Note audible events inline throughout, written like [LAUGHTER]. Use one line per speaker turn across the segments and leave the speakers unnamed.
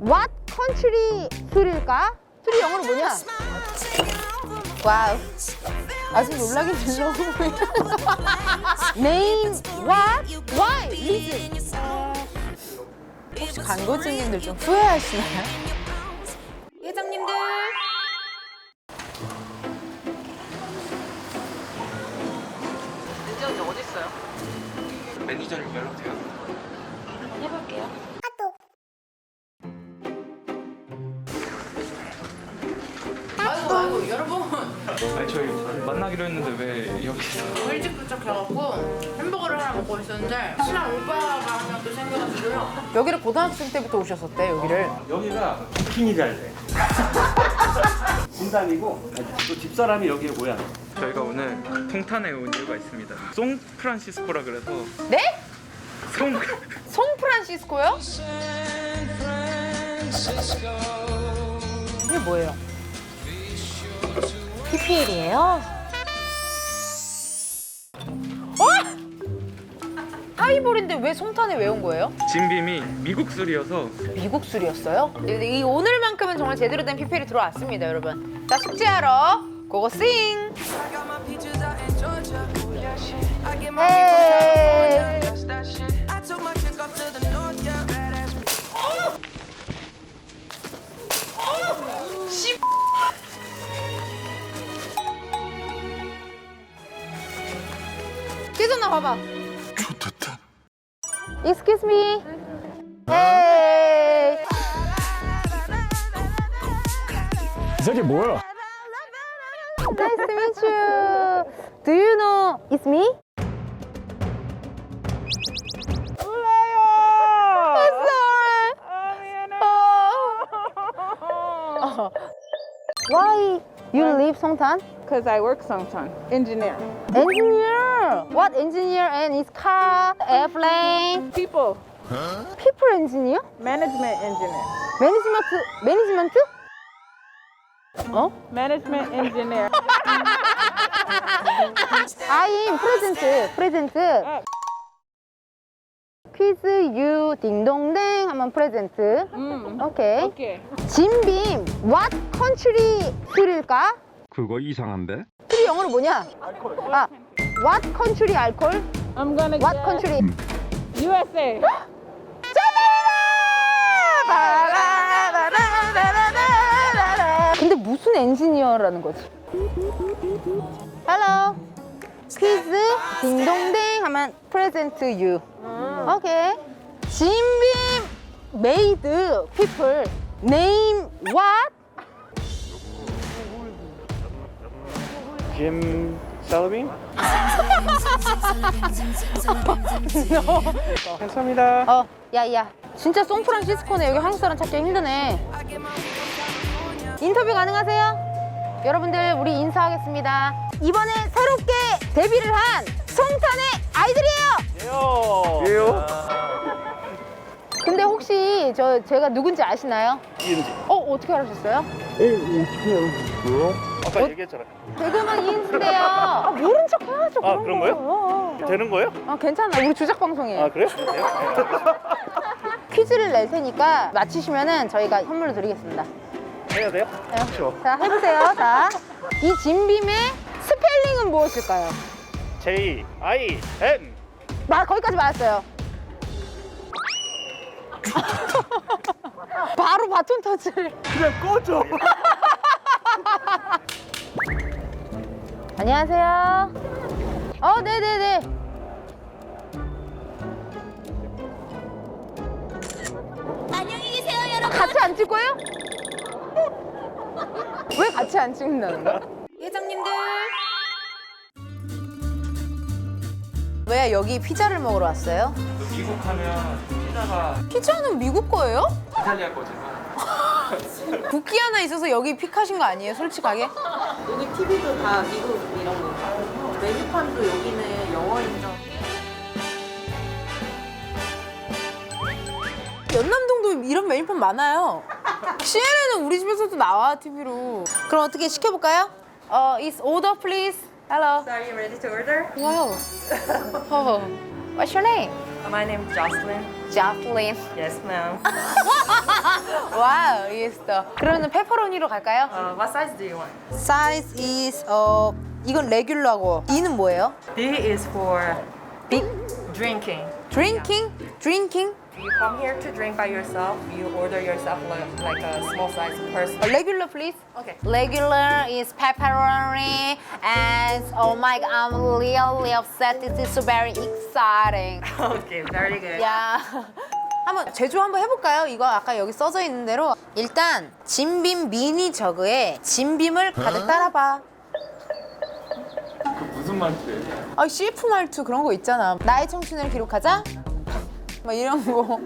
What country 술일까? 술이 영어로 뭐냐? 와우. 아직 놀라긴 들러. [LAUGHS] Name what? Why? Reason. 혹시 광고주님들 좀 후회하시나요? 회장님들.
매니저님.
아이고 아 여러분
아니 저희 만나기로 했는데 왜 여기서?
일찍 도착해갖고 햄버거를 하나 먹고 있었는데 친한 오빠가 한명또 생겨가지고요 여기를 고등학생 때부터 오셨었대 여기를
여기가 킹이 잘 돼. [LAUGHS] 진담이고 또 집사람이 여기에 모양.
저희가 오늘 통탄에 온 이유가 있습니다. 송 프란시스코라 그래서
네?
송
송프란시스코요? [LAUGHS] 이게 뭐예요? PPL이에요? 어? 하이볼인데 왜 송탄에 왜온 거예요?
진빔이 미국 술이어서
미국 술이었어요? 이 오늘만큼은 정말 제대로 된 PPL이 들어왔습니다, 여러분. 자, 숙제하러 고고 싱! 헤이! 깨졌나 봐봐.
좋겠다.
Excuse me. Hey.
저게 뭐야?
Nice to meet you. Do you know it's me? 몰라요. I'm sorry. Oh. Why you leave Songtan?
Because I work sometime. Engineer.
Engineer. What engineer? And it's car, airplane,
People.
people engineer?
Management engineer.
Management, management? 어?
Management engineer.
I'm present, present. 퀴즈 유 딩동댕 하면 present.
Mm.
오케이.
Okay.
진빔 what country 술일까?
그거 이상한데?
술이 영어로 뭐냐? 아, what country 알콜?
I'm gonna
What
get
country?
USA.
정답이다! 근데 무슨 엔지니어라는 거지? Hello. 퀴즈 딩동댕 하면 present you. 오케이. 진빔 made people name what?
짐 셀빈? 감사합니다. [LAUGHS]
어, 야 야. 진짜 송프란시스코네. 여기 한국 사람 찾기 힘드네. 인터뷰 가능하세요? 여러분들 우리 인사하겠습니다. 이번에 새롭게 데뷔를 한 송탄의 아이들이에요.
예요.
근데 혹시 저 제가 누군지 아시나요?
이은지.
어 어떻게 알았어요?
아 까 얘기했잖아요.
개그맨 이은지인데요. 아, 모른 척 해야죠.
아,
그런
그런
거.
거요?
어, 어.
되는 거예요?
아 괜찮아. 우리 주작 방송이에요.
아 그래요? [LAUGHS]
퀴즈를 낼 테니까 맞히시면은 저희가 선물로 드리겠습니다.
해야 돼요?
네. 자 해보세요. 자, 이 진빔의 스펠링은 무엇일까요?
J I M.
마 거기까지 맞았어요. [LAUGHS] [LAUGHS] 바로 바톤 터치를.
그냥 꺼져.
안녕하세요. 어, 네네네.
안녕히 계세요, 여러분.
같이 안 찍고요? 왜 같이 안 찍는다는 거야? 회장님들. 왜 여기 피자를 먹으러 왔어요?
미국 하면 피자가
피자는 미국 거예요?
이탈리아 거잖아.
국기 하나 있어서 여기 픽하신 거 아니에요, 솔직하게?
여기 TV도 다 미국 이런 거. 메뉴판도 여기는 영어 인정.
연남동도 이런 메뉴판 많아요. CNN은 우리 집에서도 나와, TV로. 그럼 어떻게 시켜볼까요? 어, is order please. Hello.
Are you ready to order?
Wow. Oh. What's your name?
My name is Jocelyn.
Jocelyn.
Yes, ma'am. [LAUGHS]
와우, 예스터. 그러면 페퍼로니로 갈까요?
Uh, what size do you want?
Size is 어 이건 레귤러고 이는 뭐예요?
D is for
Big
drinking.
drinking, drinking.
You come here to drink by yourself. You order yourself like, like a small size person.
Regular, please.
Okay.
Regular is pepperoni, and oh my god, I'm really upset. This is so very exciting. [LAUGHS]
Okay, very good.
야, [LAUGHS] 한번 제조 한번 해볼까요? 이거 아까 여기 써져 있는 대로 일단 진빔 미니 저그에 진빔을 가득 따라봐.
그 무슨 말투예요?
아 CF 말투 그런 거 있잖아. 나의 청춘을 기록하자. 막 이런 거.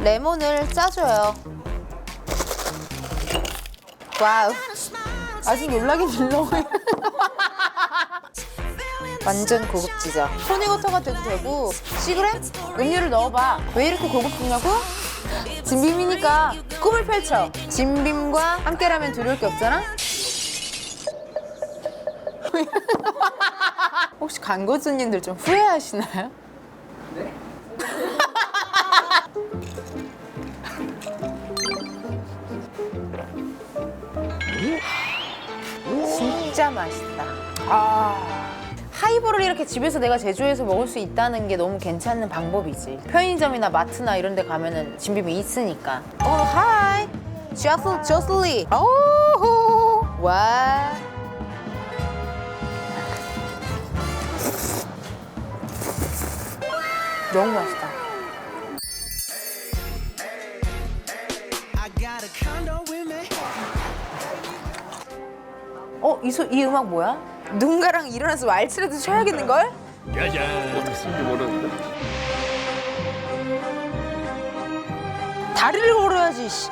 레몬을 짜줘요. 와우. 아직 연락이 들러. 완전 고급지죠. 토니워터가 돼도 되고 시그램 음료를 넣어봐. 왜 이렇게 고급지냐고? 진빔이니까 꿈을 펼쳐. 진빔과 함께라면 두려울 게 없잖아. [LAUGHS] 혹시 광고주님들 좀 후회하시나요? [LAUGHS] 진짜 맛있다. 아. 하이볼을 이렇게 집에서 내가 제조해서 먹을 수 있다는 게 너무 괜찮은 방법이지. 편의점이나 마트나 이런 데 가면은 진빔이 있으니까. 어, 하이. 조슬, 조슬리. 오, 와. 너무 맛있다. 어, 이, 소, 이 음악 뭐야? 누군가랑 일어나서 왈츠라도 쳐야겠는걸?
어떻게 모르는데?
다리를 걸어야지. 씨.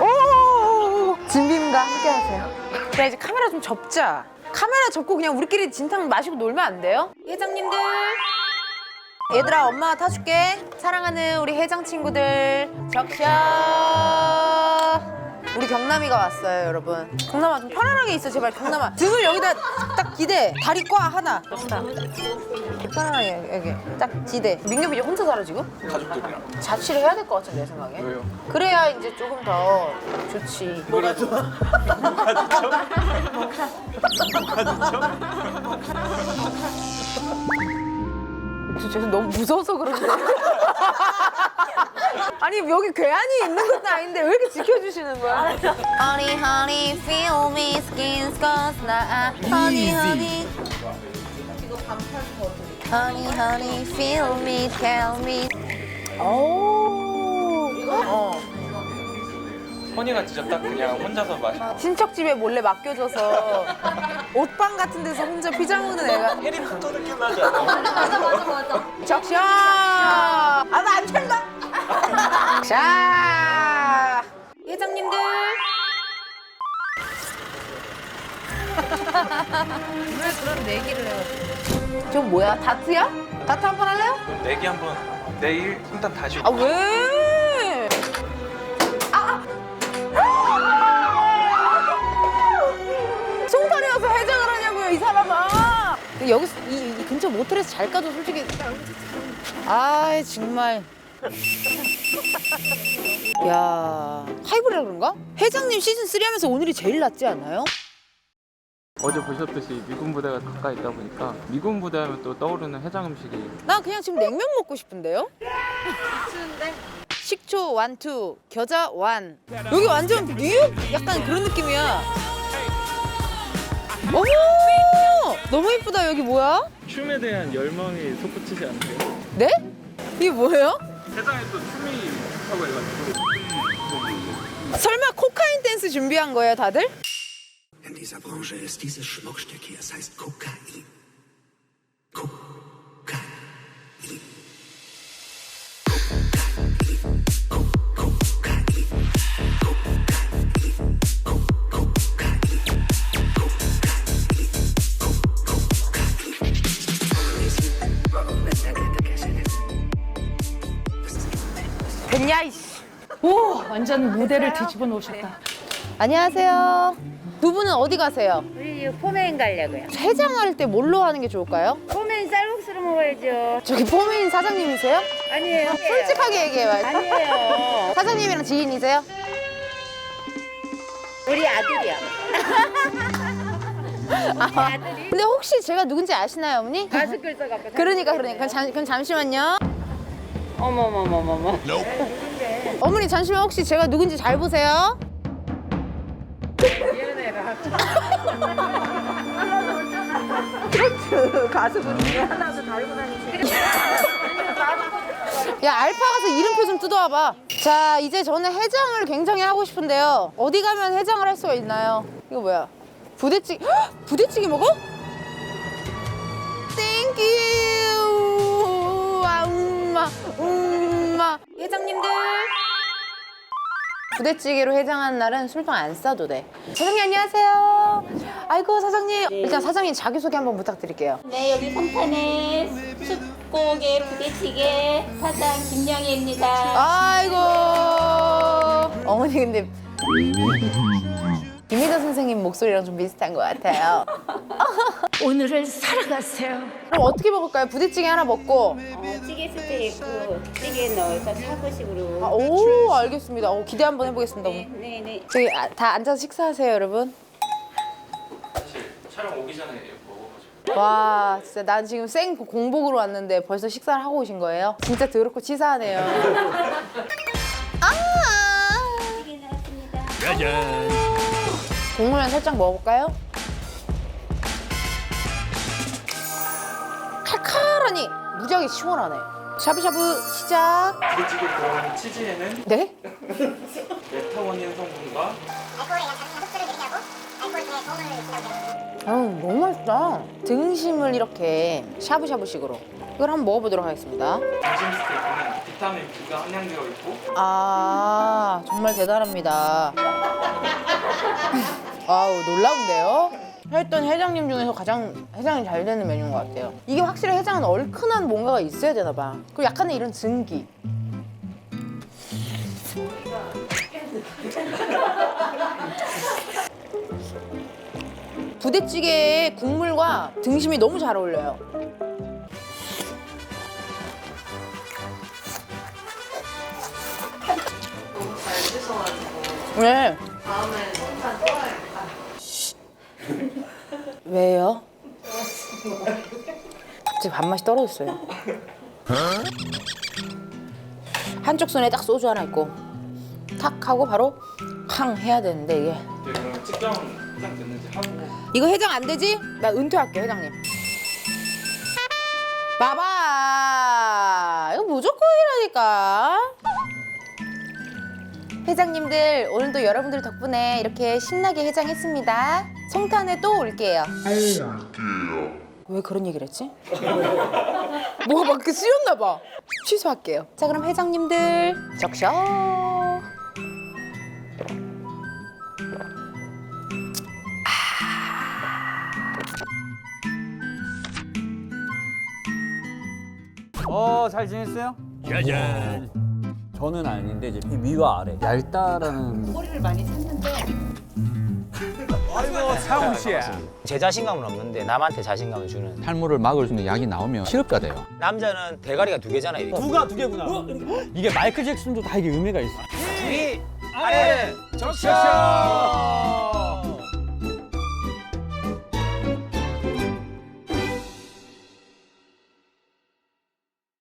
오! 진빔과 함께 하세요. 자, 이제 카메라 좀 접자. 카메라 접고 그냥 우리끼리 진탕 마시고 놀면 안 돼요? 회장님들. 얘들아, 엄마가 타줄게. 사랑하는 우리 회장 친구들. 적셔. 우리 경남이가 왔어요, 여러분. 경남아, 좀 편안하게 있어, 제발, 경남아. 등을 여기다 딱 기대. 다리 꽉 하나. 좋다. 편안하게, 여기. 딱 기대. 민규이 이제 혼자 살아, 지금?
가족들이랑
자취를 해야 될 것 같은데 내 생각에
왜요?
그래야 이제 조금 더 좋지
뭐가 좋아?
진짜 너무 무서워서 그런데 [LAUGHS] 아니 여기 괴한이 있는 것도 아닌데 왜 이렇게 지켜주시는 거야? Honey honey feel me skin scars 나 Honey honey. Honey honey feel me tell me. 오. 어.
허니가 진짜 딱 그냥 혼자서 마시고
친척 집에 몰래 맡겨줘서 옷방 같은 데서 혼자 피자 먹는 애가.
해리포터 느낌 나지 않아?
적셔. 아나 안 찬다 자 회장님들 [LAUGHS] 왜 그런 내기를 해요 저 뭐야 다트야? 다트 한 번 할래요?
내기 한번 내일 일단 다시
아 왜? 아! 송탄이어서 해장을 하냐고요 이 사람아. 근데 여기서 이, 이 근처 모텔에서 잘 까도 솔직히. 아 정말. [LAUGHS] 야 하이브리라 그런가? 회장님 시즌 3 하면서 오늘이 제일 낫지 않아요?
어제 보셨듯이 미군 부대가 가까이 있다 보니까 미군 부대 하면 또 떠오르는 해장 음식이
나 그냥 지금 냉면 먹고 싶은데요? [LAUGHS] 식초 완투, 겨자 완. 여기 완전 뉴욕 약간 그런 느낌이야. 어머! 너무 예쁘다. 여기 뭐야?
춤에 대한 열망이 솟구치지 않으세요?
네? 이게 뭐예요?
해장에 또 춤이 좋다고 해가지고
설마 코카인 댄스 준비한 거예요, 다들?
In dieser Branche ist dieses Schmuckstück hier, es heißt Kokain. Kokain.
오, 완전 무대를 뒤집어 놓으셨다.
안녕하세요. 두 분은 어디 가세요?
우리 포메인 가려고요.
해장할 때 뭘로 하는 게 좋을까요?
포메인 쌀국수로 먹어야죠.
저기 포메인 사장님이세요?
아니에요.
솔직하게 얘기해봐요.
아니에요. [LAUGHS]
사장님이랑 지인이세요?
우리 아들이야. [LAUGHS]
근데 혹시 제가 누군지 아시나요, 어머니?
마스크를 써갖고. [LAUGHS]
그러니까 그러니까 그럼, 잠, 그럼 잠시만요.
어머머머머머. [LAUGHS]
어머니 잠시만 혹시 제가 누군지 잘 보세요.
가수분이 하나도 달고 다니시는
야 알파 가서 이름표 좀 뜯어와봐. 자 이제 저는 해장을 굉장히 하고 싶은데요. 어디 가면 해장을 할 수가 있나요? 이거 뭐야? 부대찌개 헉! 부대찌개 먹어? 땡큐 아 음마 음마 회장님들 부대찌개로 해장하는 날은 술통 안 싸도 돼. 사장님 안녕하세요. 아이고 사장님 일단 사장님 자기소개 한번 부탁드릴게요.
네, 여기 성탄의 숯고개 부대찌개 사장 김영희입니다.
아이고 어머니 근데 김희자 선생님 목소리랑 좀 비슷한 것 같아요. [LAUGHS]
오늘을 살아가세요.
그럼 어떻게 먹을까요? 부대찌개 하나 먹고.
어, 찌개 수제 있고 찌개 넣어서 샤브식으로.
아, 오 알겠습니다. 오, 기대 한번 해보겠습니다.
네, 네, 네.
저기 아, 다 앉아서 식사하세요, 여러분.
사실 촬영 오기 전에 먹어가지고.
와 진짜 난 지금 생 공복으로 왔는데 벌써 식사를 하고 오신 거예요? 진짜 더럽고 치사하네요. [LAUGHS] 아
찌개 나왔습니다.
국물 살짝 먹어볼까요? 칼칼하니 무지하게 시원하네. 샤브샤브 시작.
부대찌개 들어가는 치즈에는
네?
메타원인 성분과
아유 너무 맛있다. 등심을 이렇게 샤브샤브식으로. 이걸 한번 먹어보도록 하겠습니다.
등심 스테이크는 비타민 B가 함량되어 있고
아 정말 대단합니다. 아우 놀라운데요? 했던 해장님 중에서 가장 해장이 잘 되는 메뉴인 것 같아요. 이게 확실히 해장은 얼큰한 뭔가가 있어야 되나 봐. 그리고 약간의 이런 증기. 부대찌개의 국물과 등심이 너무 잘 어울려요. 네. 다음에 송탄 또 [LAUGHS] 왜요? 갑자기 밥맛이 떨어졌어요. 한쪽 손에 딱 소주 하나 있고 탁 하고 바로 캉 해야 되는데 이게
네, 그러면 측정 해장 됐는지 하고
이거 해장 안 되지? 나 은퇴할게 회장님. 봐봐 이거 무조건이라니까. 회장님들 오늘도 여러분들 덕분에 이렇게 신나게 해장했습니다. 송탄에 또 올게요. 왜 그런 얘기를 했지? [LAUGHS] 뭐가 막 쓰였나 봐. 취소할게요. 자 그럼 회장님들 적셔.
어, 잘 지냈어요? 짜잔. 저는 아닌데 이제 위와 아래. 얇다라는 아이고 차웅 씨야.
제 자신감은 없는데 남한테 자신감을 주는
탈모를 막을 수 있는 약이 나오면 실업가 돼요.
남자는 대가리가 두 개잖아요 이게.
두가 두 개구나. 이게 마이클 잭슨도 다 이게 의미가 있어.
위 아래 적셔